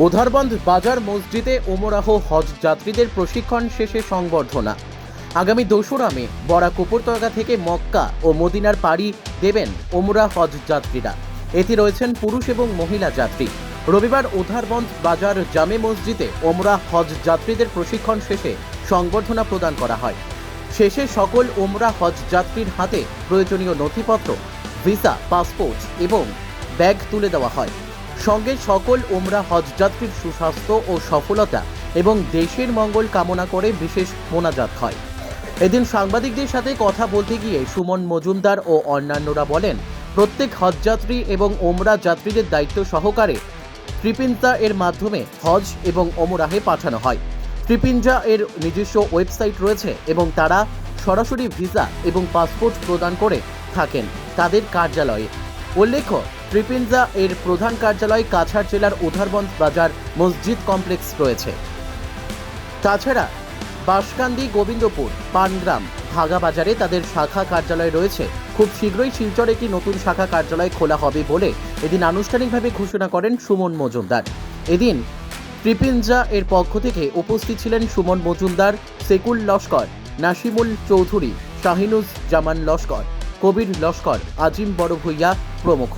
উধারবন্দ বাজার মসজিদে ওমরাহ হজ যাত্রীদের প্রশিক্ষণ শেষে সংবর্ধনা। আগামী দোসরা মে বরাক উপত্যকা থেকে মক্কা ও মদিনার পাড়ি দেবেন ওমরা হজ যাত্রীরা। এতে রয়েছেন পুরুষ এবং মহিলা যাত্রী। রবিবার উধারবন্দ বাজার জামে মসজিদে ওমরা হজ যাত্রীদের প্রশিক্ষণ শেষে সংবর্ধনা প্রদান করা হয়। শেষে সকল ওমরা হজ যাত্রীর হাতে প্রয়োজনীয় নথিপত্র, ভিসা, পাসপোর্ট এবং ব্যাগ তুলে দেওয়া হয়। সঙ্গে সকল ওমরা হজযাত্রীর সুস্বাস্থ্য ও সফলতা এবং দেশের মঙ্গল কামনা করে বিশেষ মোনাজাত হয়। এদিন সাংবাদিকদের সাথে কথা বলতে গিয়ে সুমন মজুমদার ও অন্যান্যরা বলেন, প্রত্যেক হজযাত্রী এবং ওমরা যাত্রীদের দায়িত্ব সহকারে ট্রিপিনজা এর মাধ্যমে হজ এবং ওমরাহে পাঠানো হয়। ট্রিপিনজা এর নিজস্ব ওয়েবসাইট রয়েছে এবং তারা সরাসরি ভিসা এবং পাসপোর্ট প্রদান করে থাকেন তাদের কার্যালয়ে। উল্লেখ্য ট্রিপিনজা এর প্রধান কার্যালয় কাছাড় জেলার উধারবন্দ বাজার মসজিদ কমপ্লেক্স রয়েছে। তাছাড়া বাঁশকান্দি গোবিন্দপুর, পানগ্রাম, ভাগা বাজারে তাদের শাখা কার্যালয় রয়েছে। খুব শীঘ্রই শিলচরে একটি নতুন শাখা কার্যালয় খোলা হবে বলে এদিন আনুষ্ঠানিকভাবে ঘোষণা করেন সুমন মজুমদার। এদিন ট্রিপিনজা এর পক্ষ থেকে উপস্থিত ছিলেন সুমন মজুমদার, সেকুল লস্কর, নাসিমুল চৌধুরী, শাহিনুজ জামান লস্কর, কবির লস্কর, আজিম বড় ভূঁইয়া প্রমুখ।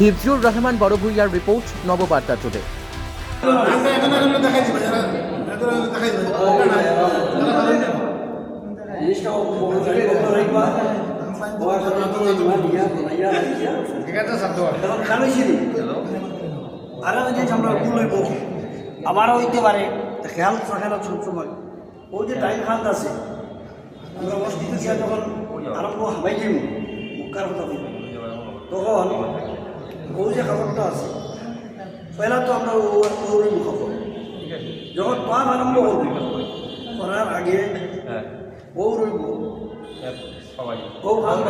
হিফজুর রহমান বড় ভূঁইয়ার রিপোর্ট, নববার্তা টুডে। আমারও হইতে পারে খেয়াল থাকে না সব সময় ওই যে টাইম খান আছে, আমরা মসজিদে যখন আরম্ভ হাবাই যাইব মুখার কথা তখন ওই যে খাবারটা আছে পয়লা তো আমরা ওই মুখ খাব। যখন পান আরম্ভ করব করার আগে ও রইব। ও ভালো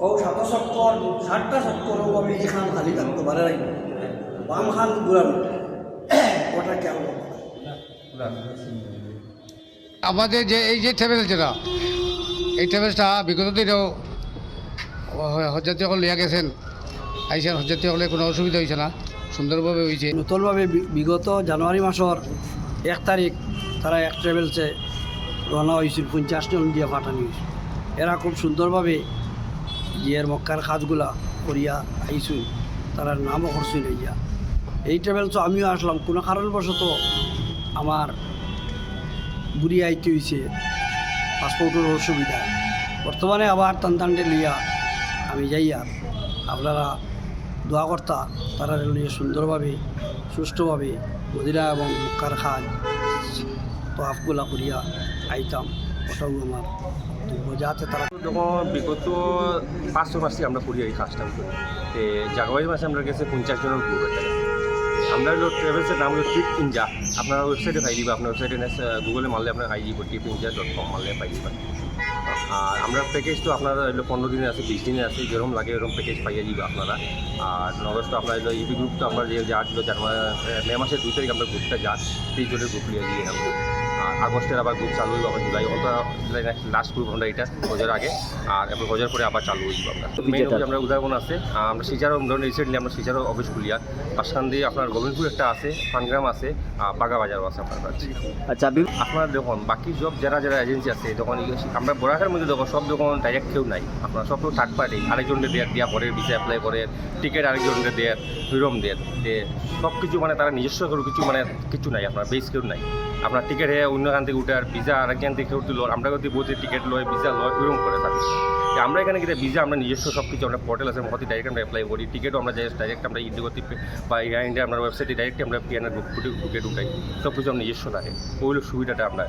ও সাত চক্কর ষাটটা চক্কর আমি এই খান খালি থাকতে পারে বাম খান ঘুরানো ওটা কেমন? আমাদের যে এই যে ট্রাভেল যেটা এই ট্রাভেলসটা বিগত দিনেও হজযাত্রীসকল লিয়া গেছেন আইসেন হজযাত্রীসকলে কোনো অসুবিধা হয়েছে না সুন্দরভাবে হয়েছে নতুনভাবে বিগত জানুয়ারি মাসের এক তারিখ তারা এক ট্রাভেলসে রওনা হয়েছিল পঞ্চাশ জন দিয়ে পাঠানি হয়েছিল এরা খুব সুন্দরভাবে ইয়ের মক্কার কাজগুলা করিয়া আইসুন তারা নামও করছিল ইয়া এই ট্রাভেলসও আমিও আসলাম, কোনো কারণবশত আমার বুড়ি আইতে হয়েছে পাসপোর্টের অসুবিধা। বর্তমানে আবার টান টানটে আমি যাইয়া আপনারা দোয়া কর্তা, তারা লইয়া সুন্দরভাবে, সুষ্ঠুভাবে মদিরা এবং মুখার খান তোয়াফগুলা করিয়া আইতাম। ওটাও আমার যাতে তারা যখন বিগত পাঁচ ছয় মাস আমরা করি এই কাজটা। করি তে জানুয়ারি মাসে আমরা গেছে পঞ্চাশ জনের গ্রুপ একটা। আমরা হলো ট্রাভেলসের নাম হলো ট্রিপ ইঞ্জা আপনার ওয়েবসাইটে পাই দিবা, আপনার ওয়েবসাইটে গুগলে মারলে আপনার আই দিব ট্রিপ ইঞ্জা ডট কম মারলে পাই দিবা। আর আমরা প্যাকেজ তো আপনারা এলো পনেরো দিনে আছে, বিশ দিনে আছে, যেরকম লাগে এরকম প্যাকেজ পাইয়ে দিবে আপনারা। আর নগস্ট আপনার এলো ইউপি গ্রুপ তো আমরা যে যা ছিল জানুয়ারি মে মাসের দুই তারিখ আমরা গ্রুপটা যা তিরিশ জনের গ্রুপ নিয়ে দিয়ে আগস্টের আবার গ্রুপ চালু হইব আবার জুলাই ওটা লাস্ট গ্রুপ আমরা এটা হজের আগে আর এরপর হজের পরে আবার চালু হইব আমরা। মেইন আমরা উদাহরণ আছে আমরা সিজারও ধরুন রিসেন্টলি আমরা সিজারও অফিস খুলিয়া পাশান দিয়ে আপনার গোবিন্দপুর একটা আছে পানগ্রাম আছে আর বাগা বাজারও আছে আপনার কাছে। আচ্ছা আপনারা দেখুন বাকি সব যারা যারা এজেন্সি আছে তখন আমরা বরাকের মধ্যে দেখুন সব যখন ডাইরেক্ট কেউ নাই। আপনার সব তো থার্ড পার্টি আরেকজনকে দেয় দিয়া পরে ভিসা অ্যাপ্লাই করে টিকিট আরেকজনকে দেয় হিরম দেয় সব কিছু মানে তারা নিজস্ব করে কিছু মানে কিছু নাই আপনার বেস কেউ নাই। আপনার টিকিট হয়ে অন্য খান থেকে উঠে আর ভিসা আরেকজন থেকে উঠতে লোক আমরা যদি বসে টিকিট লয় ভিসা লয় এরকম করে থাকি আমরা এখানে কিন্তু ভিসা আমরা নিজস্ব সব কিছু আমরা পোর্টাল আছে মহতি ডাইরেক্ট আমরা অ্যাপ্লাই করি। টিকিটও আমরা ডাইরেক্ট আমরা ইন্ডিগোতে বা এয়ার ইন্ডিয়া আমরা ওয়েবসাইটে ডাইরেক্ট আমরা পিএনআর ঢুকে ঢুকাই। সব কিছু আমরা নিজস্ব থাকে। ওইগুলো সুবিধাটা আমরা